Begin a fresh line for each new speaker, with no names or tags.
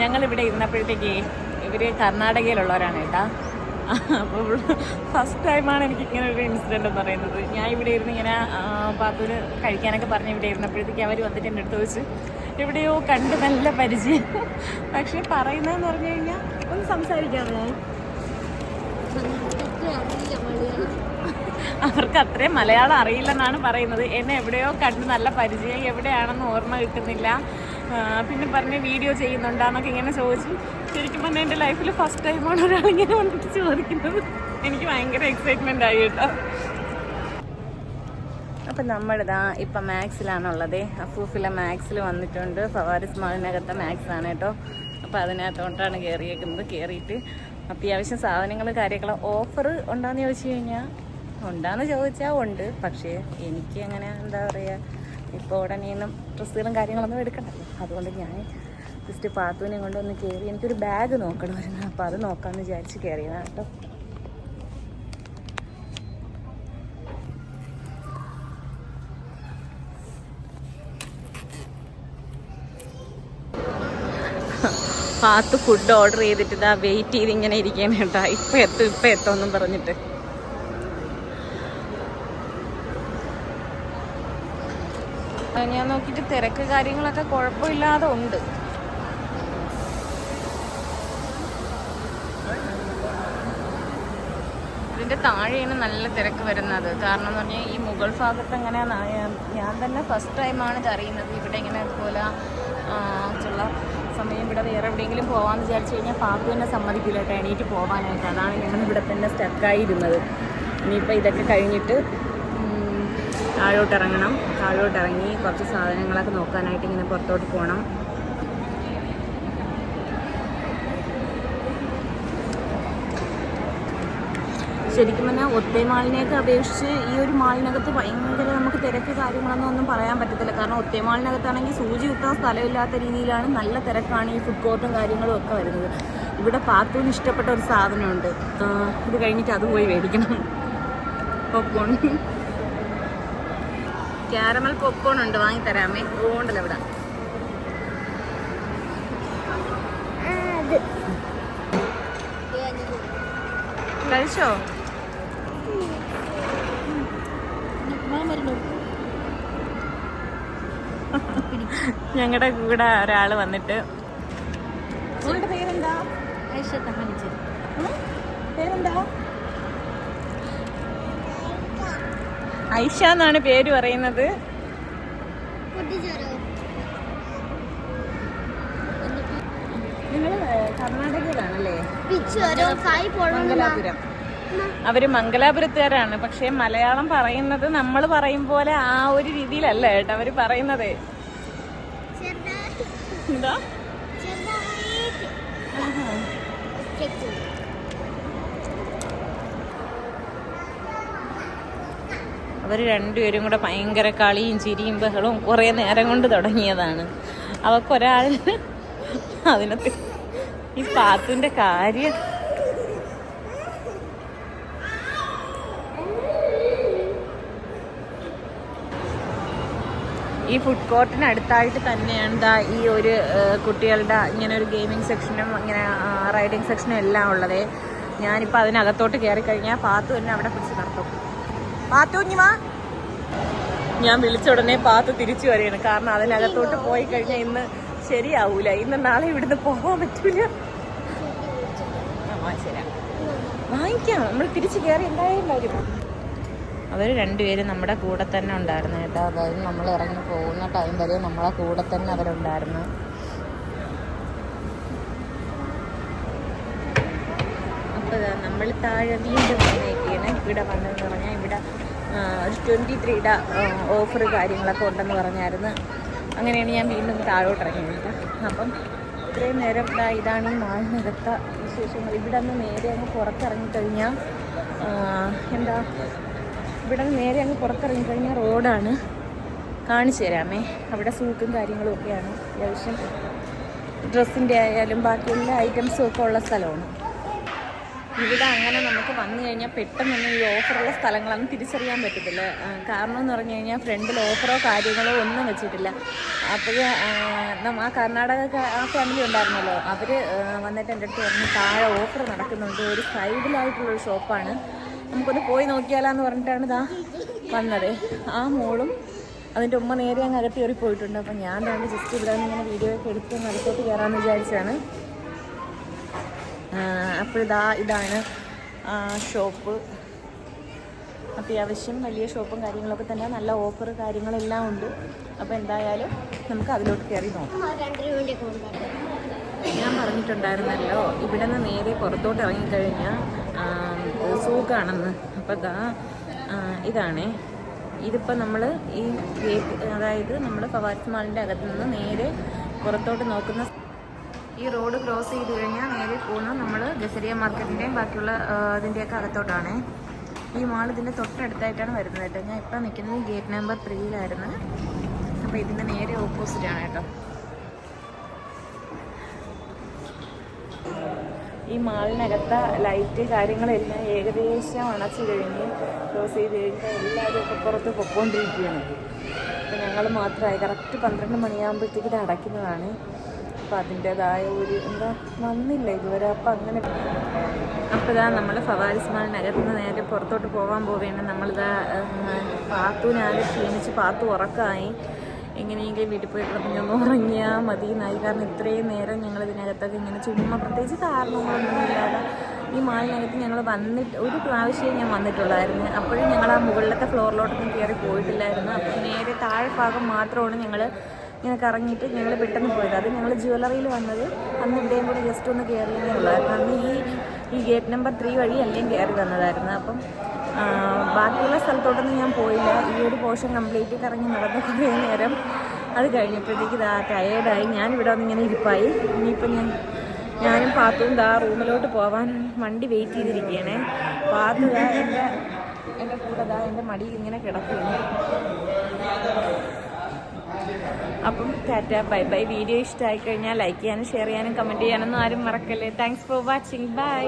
ഞങ്ങൾ ഇവിടെ ഇരുന്നപ്പോഴത്തേക്ക് ഇവർ കർണാടകയിലുള്ളവരാണ് കേട്ടാ. അപ്പോൾ ഫസ്റ്റ് ടൈമാണ് എനിക്ക് ഇങ്ങനെ ഒരു ഇൻസിഡന്റ് പറയുന്നത്. ഞാൻ ഇവിടെ ഇരുന്ന് ഇങ്ങനെ പാത്തൂര് കഴിക്കാനൊക്കെ പറഞ്ഞ് ഇവിടെ ഇരുന്നപ്പോഴത്തേക്ക് അവർ വന്നിട്ട് എന്റെ അടുത്ത് വെച്ച് എവിടെയോ കണ്ട് നല്ല പരിചയം. പക്ഷേ പറയുന്നതെന്ന് പറഞ്ഞു കഴിഞ്ഞാൽ ഒന്ന് സംസാരിക്കാമോ അവർക്ക് അത്രയും മലയാളം അറിയില്ലെന്നാണ് പറയുന്നത്. എന്നെ എവിടെയോ കണ്ട് നല്ല പരിചയം എവിടെയാണെന്ന് ഓർമ്മ കിട്ടുന്നില്ല. പിന്നെ പറഞ്ഞ് വീഡിയോ ചെയ്യുന്നുണ്ടാന്നൊക്കെ ഇങ്ങനെ ചോദിച്ചു. ശരിക്കും പറഞ്ഞാൽ എന്റെ ലൈഫിൽ ഫസ്റ്റ് ടൈമാണ് ഒരാളിങ്ങനെ വന്നിട്ട് ചോദിക്കുന്നത്. എനിക്ക് ഭയങ്കര എക്സൈറ്റ്മെന്റ് ആയി കേട്ടോ. അപ്പം നമ്മളിതാ ഇപ്പം മാത്സിലാണുള്ളത് അഫൂഫിലെ മാത്സിൽ വന്നിട്ടുണ്ട്. ഫവാരിസ് മാളിനകത്തെ മാത്സാണ് കേട്ടോ. അപ്പോൾ അതിനകത്തോട്ടാണ് കയറിയേക്കുന്നത് കയറിയിട്ട് അത്യാവശ്യം സാധനങ്ങൾ കാര്യങ്ങൾ ഓഫർ ഉണ്ടോയെന്ന് ചോദിച്ചു കഴിഞ്ഞാൽ ഉണ്ടാന്ന് ചോദിച്ചാൽ ഉണ്ട്. പക്ഷേ എനിക്ക് അങ്ങനെ എന്താ പറയുക ഇപ്പോൾ ഉടനെയൊന്നും ഡ്രസ്സുകളും കാര്യങ്ങളൊന്നും എടുക്കണ്ടല്ലോ. അതുകൊണ്ട് ഞാൻ ജസ്റ്റ് പാത്തുവിനെ കൊണ്ടൊന്ന് കയറി എനിക്കൊരു ബാഗ് നോക്കണമായിരുന്നു അപ്പോൾ അത് നോക്കാമെന്ന് വിചാരിച്ച് കയറിയതാണ് കേട്ടോ. പാത്ത് ഫുഡ് ഓർഡർ ചെയ്തിട്ട് ഇതാ വെയിറ്റ് ചെയ്ത് ഇങ്ങനെ ഇരിക്കുകയാണ് കേട്ടോ. ഇപ്പൊ എത്തും ഇപ്പം എത്തുമെന്നും പറഞ്ഞിട്ട്. ഞാൻ നോക്കിയിട്ട് തിരക്ക് കാര്യങ്ങളൊക്കെ കുഴപ്പമില്ലാതെ ഉണ്ട്. ഇതിന്റെ താഴെയാണ് നല്ല തിരക്ക് വരുന്നത്. കാരണം എന്ന് പറഞ്ഞാൽ ഈ മുഗൾ ഭാഗത്ത് എങ്ങനെ ഞാൻ തന്നെ ഫസ്റ്റ് ടൈമാണ് ഇത് അറിയുന്നത്. ഇവിടെ ഇങ്ങനെ ഇതുപോലെ ഉള്ള സമയം ഇവിടെ വേറെ എവിടെയെങ്കിലും പോകാമെന്ന് വിചാരിച്ചു കഴിഞ്ഞാൽ പാപ്പു തന്നെ സമ്മതിക്കില്ല കേട്ടോ എണീറ്റ് പോകാനായിട്ട് അതാണ് ഞങ്ങൾ ഇവിടെ തന്നെ സ്റ്റക്കായിരുന്നത് ഇനിയിപ്പോൾ ഇതൊക്കെ കഴിഞ്ഞിട്ട് താഴോട്ട് ഇറങ്ങണം താഴോട്ട് ഇറങ്ങി കുറച്ച് സാധനങ്ങളൊക്കെ നോക്കാനായിട്ട് ഇങ്ങനെ പുറത്തോട്ട് പോകണം ശരിക്കും പറഞ്ഞാൽ ഒത്തേ മാളിനെയൊക്കെ അപേക്ഷിച്ച് ഈ ഒരു മാളിനകത്ത് ഭയങ്കര നമുക്ക് തിരക്ക് കാര്യങ്ങളൊന്നും ഒന്നും പറയാൻ പറ്റത്തില്ല. കാരണം ഒത്തേ മാളിനകത്താണെങ്കിൽ സൂചി കുത്താൻ സ്ഥലമില്ലാത്ത രീതിയിലാണ് നല്ല തിരക്കാണ് ഈ ഫുഡ് കോർട്ടും കാര്യങ്ങളും ഒക്കെ വരുന്നത്. ഇവിടെ പാത്തൂന് ഇഷ്ടപ്പെട്ട ഒരു സാധനമുണ്ട്. ഇത് കഴിഞ്ഞിട്ട് അത് പോയി മേടിക്കണം. പോപ്കോൺ ക്യാരമൽ പോപ്കോൺ ഉണ്ട് വാങ്ങി തരാമേ ഉണ്ടല്ലോ ഇവിടെ കഴിച്ചോ ഞങ്ങളുടെ കൂടെ ഒരാൾ വന്നിട്ട് പേരെന്താ ഉം? പേരെന്താ ഐഷ എന്നാണ് പേര് പറയുന്നത്. നിങ്ങൾ കർണാടകയിലാണല്ലേ? മംഗലാപുരം. അവർ മംഗലാപുരത്തുകാരാണ്. പക്ഷെ മലയാളം പറയുന്നത് നമ്മൾ പറയും പോലെ ആ ഒരു രീതിയിലല്ല കേട്ടോ അവർ പറയുന്നത്. എന്താ? അവർ രണ്ടുപേരും കൂടെ ഭയങ്കര കളിയും ചിരിയും ബഹളവും കുറേ നേരം കൊണ്ട് തുടങ്ങിയതാണ്. അവക്കൊരാൾ അതിനകത്ത് ഈ പാത്തിന്റെ കാര്യം. ഈ ഫുഡ് കോർട്ടിന് അടുത്തായിട്ട് തന്നെയാണ് ദാ ഈ ഒരു കുട്ടികളുടെ ഇങ്ങനെ ഒരു ഗെയിമിംഗ് സെക്ഷനും ഇങ്ങനെ റൈഡിങ് സെക്ഷനും എല്ലാം ഉള്ളത്. ഞാനിപ്പോൾ അതിനകത്തോട്ട് കയറി കഴിഞ്ഞാൽ പാത്തു തന്നെ അവിടെ പിടിച്ച് നടത്തും ഞാൻ വിളിച്ച ഉടനെ പാത്തു തിരിച്ചു വരികയാണ്. കാരണം അതിനകത്തോട്ട് പോയി കഴിഞ്ഞാൽ ഇന്ന് ശരിയാവൂല. ഇന്ന് നാളെ ഇവിടുന്ന് പോകാൻ പറ്റൂല. വാങ്ങിക്കാം. നമ്മൾ തിരിച്ചു കയറി എന്തായാലും അവർ രണ്ടുപേരും നമ്മുടെ കൂടെ തന്നെ ഉണ്ടായിരുന്നു കേട്ടോ. അതായത് നമ്മൾ ഇറങ്ങി പോകുന്ന ടൈം വരെ നമ്മളെ കൂടെ തന്നെ അവരുണ്ടായിരുന്നു. അപ്പോൾ നമ്മൾ താഴെ വീണ്ടും വന്നേക്കാണ് ഇവിടെ വന്നതെന്ന് പറഞ്ഞാൽ ഇവിടെ ട്വന്റി ത്രീയുടെ ഓഫർ കാര്യങ്ങളൊക്കെ ഉണ്ടെന്ന് പറഞ്ഞായിരുന്നു. അങ്ങനെയാണ് ഞാൻ വീണ്ടും താഴോട്ട് ഇറങ്ങിയത്. അപ്പം ഇത്രയും നേരം ഇതാ ഇതാണ് ഈ മാളിനകത്ത വിശേഷങ്ങൾ. ഇവിടെ നിന്ന് നേരെ അങ്ങ് പുറത്തിറങ്ങിക്കഴിഞ്ഞാൽ എന്താ ഇവിടെ നിന്ന് നേരെ അങ്ങ് പുറത്തിറങ്ങിക്കഴിഞ്ഞാൽ റോഡാണ്. കാണിച്ചു തരാമേ. അവിടെ സൂക്കും കാര്യങ്ങളും ഒക്കെയാണ്. അത്യാവശ്യം ഡ്രസ്സിന്റെ ആയാലും ബാക്കി എല്ലാ ഐറ്റംസും ഒക്കെ ഉള്ള സ്ഥലമാണ്. ഇവിടെ അങ്ങനെ നമുക്ക് വന്നു കഴിഞ്ഞാൽ പെട്ടെന്നൊന്നും ഈ ഓഫറുള്ള സ്ഥലങ്ങളൊന്നും തിരിച്ചറിയാൻ പറ്റത്തില്ല. കാരണം എന്ന് പറഞ്ഞു കഴിഞ്ഞാൽ ഫ്രണ്ടിൽ ഓഫറോ കാര്യങ്ങളോ ഒന്നും വെച്ചിട്ടില്ല. അപ്പോൾ ആ കർണാടക ആ ഫാമിലി ഉണ്ടായിരുന്നല്ലോ. അവർ വന്നിട്ട് എന്റെ അടുത്ത് പറഞ്ഞ് താഴെ ഓഫർ നടക്കുന്നുണ്ട്. ഒരു സൈഡിലായിട്ടുള്ളൊരു ഷോപ്പാണ്. നമുക്കൊന്ന് പോയി നോക്കിയാലാന്ന് പറഞ്ഞിട്ടാണ് ഇതാ വന്നത്. ആ മോളും അതിന്റെ ഉമ്മ നേരെ അങ്ങ് അകത്ത് കയറി പോയിട്ടുണ്ട് അപ്പം ഞാൻ രണ്ട് ജസ്റ്റ് ഇവിടെ നിന്ന് ഇങ്ങനെ വീഡിയോ ഒക്കെ എടുത്ത് നടത്തോട്ട് കയറാമെന്ന് വിചാരിച്ചാണ്. അപ്പോൾ ഇതാ ഇതാണ് ഷോപ്പ്. അത്യാവശ്യം വലിയ ഷോപ്പും കാര്യങ്ങളൊക്കെ തന്നെ. നല്ല ഓഫർ കാര്യങ്ങളെല്ലാം ഉണ്ട്. അപ്പോൾ എന്തായാലും നമുക്ക് അതിലോട്ട് കയറി നോക്കാം. ഞാൻ പറഞ്ഞിട്ടുണ്ടായിരുന്നല്ലോ ഇവിടെ നിന്ന് നേരെ പുറത്തോട്ട് ഇറങ്ങിക്കഴിഞ്ഞാൽ സൂക്കാണെന്ന് അപ്പോൾ ഇതാ ഇതാണേ. ഇതിപ്പോൾ നമ്മൾ ഈ ഗേറ്റ് അതായത് നമ്മൾ ഫവാസ് മാളിന്റെ അകത്ത് നിന്ന് നേരെ പുറത്തോട്ട് നോക്കുന്ന ഈ റോഡ് ക്രോസ് ചെയ്ത് കഴിഞ്ഞാൽ നേരെ പോകുന്നത് നമ്മൾ ഗസരിയ മാർക്കറ്റിന്റെയും ബാക്കിയുള്ള ഇതിന്റെയൊക്കെ അകത്തോട്ടാണ്. ഈ മാൾ ഇതിന്റെ തൊട്ടടുത്തായിട്ടാണ് വരുന്നത് കേട്ടോ. ഞാൻ ഇപ്പം നിൽക്കുന്നത് ഗേറ്റ് നമ്പർ ത്രീയിലായിരുന്നു. അപ്പോൾ ഇതിന്റെ നേരെ ഓപ്പോസിറ്റാണ് കേട്ടോ. ഈ മാളിനകത്ത ലൈറ്റ് കാര്യങ്ങളെല്ലാം ഏകദേശം അണച്ചു കഴിഞ്ഞ് ക്ലോസ് ചെയ്ത് കഴിഞ്ഞാൽ എല്ലാവരും ഒക്കെ പുറത്ത് പൊക്കോണ്ടിരിക്കുകയാണ്. അപ്പം ഞങ്ങൾ മാത്രമായി കറക്റ്റ് പന്ത്രണ്ട് മണിയാകുമ്പോഴത്തേക്ക് അടയ്ക്കുന്നതാണ്. അപ്പം അതിന്റെതായ ഒരു എന്താ വന്നില്ല ഇതുവരെ? അപ്പം അങ്ങനെ അപ്പോൾ ഇതാ നമ്മൾ ഫവാരിസ് നിന്ന് നേരെ പുറത്തോട്ട് പോകാൻ പോവുകയാണ്. നമ്മളിതാ പാത്തൂനാകെ ക്ഷീണിച്ച് പാത്തു ഉറക്കമായി എങ്ങനെയെങ്കിലും വീട്ടിൽ പോയി ഒന്ന് ഉറങ്ങിയാൽ മതി എന്നായി കാരണം ഇത്രയും നേരം ഞങ്ങൾ ഇതിനകത്തൊക്കെ ഇങ്ങനെ ചുമ്മാ പ്രത്യേകിച്ച് കാരണങ്ങളൊന്നും ഇല്ലാതെ ഈ മാളിനകത്ത് ഞങ്ങൾ വന്നിട്ട് ഒരു പ്രാവശ്യം ഞാൻ വന്നിട്ടുള്ളായിരുന്നു. അപ്പോഴും ഞങ്ങൾ ആ മുകളിലത്തെ ഫ്ലോറിലോട്ടൊന്നും കയറി പോയിട്ടില്ലായിരുന്നു. അപ്പോൾ നേരെ താഴെ ഭാഗം മാത്രമാണ് ഞങ്ങൾ ഇങ്ങനെ കറങ്ങിയിട്ട് ഞങ്ങൾ പെട്ടെന്ന് പോയത്. അത് ഞങ്ങൾ ജ്വല്ലറിയിൽ വന്നത് അന്ന് ഇവിടെയും കൂടി ജസ്റ്റ് ഒന്ന് കയറിയേ ഉള്ളായിരുന്നു അന്ന് ഈ ഈ ഗേറ്റ് നമ്പർ ത്രീ വഴി എല്ലാം കയറി വന്നതായിരുന്നു. അപ്പം ബാക്കിയുള്ള സ്ഥലത്തോട്ടൊന്നും ഞാൻ പോയില്ല. ഈ ഒരു പോർഷൻ കംപ്ലീറ്റ് കറങ്ങി നടന്ന കുറേ നേരം. അത് കഴിഞ്ഞപ്പോഴത്തേക്ക് ഇതാ ടയേർഡായി ഞാനിവിടെ വന്ന് ഇങ്ങനെ ഇരിപ്പായി. ഇനിയിപ്പോൾ ഞാൻ ഞാനും പാത്തും ദാ റൂമിലോട്ട് പോവാൻ വണ്ടി വെയിറ്റ് ചെയ്തിരിക്കുകയാണേ പാത്തു എന്റെ എന്റെ കൂടെ ദാ എന്റെ മടിയിൽ ഇങ്ങനെ കിടക്കുകയാണ് അപ്പം ടാറ്റ ബൈ ബൈ. വീഡിയോ ഇഷ്ടമായി കഴിഞ്ഞാൽ ലൈക്ക് ചെയ്യാനും ഷെയർ ചെയ്യാനും കമന്റ് ചെയ്യാനൊന്നും ആരും മറക്കല്ലേ. Thanks for watching bye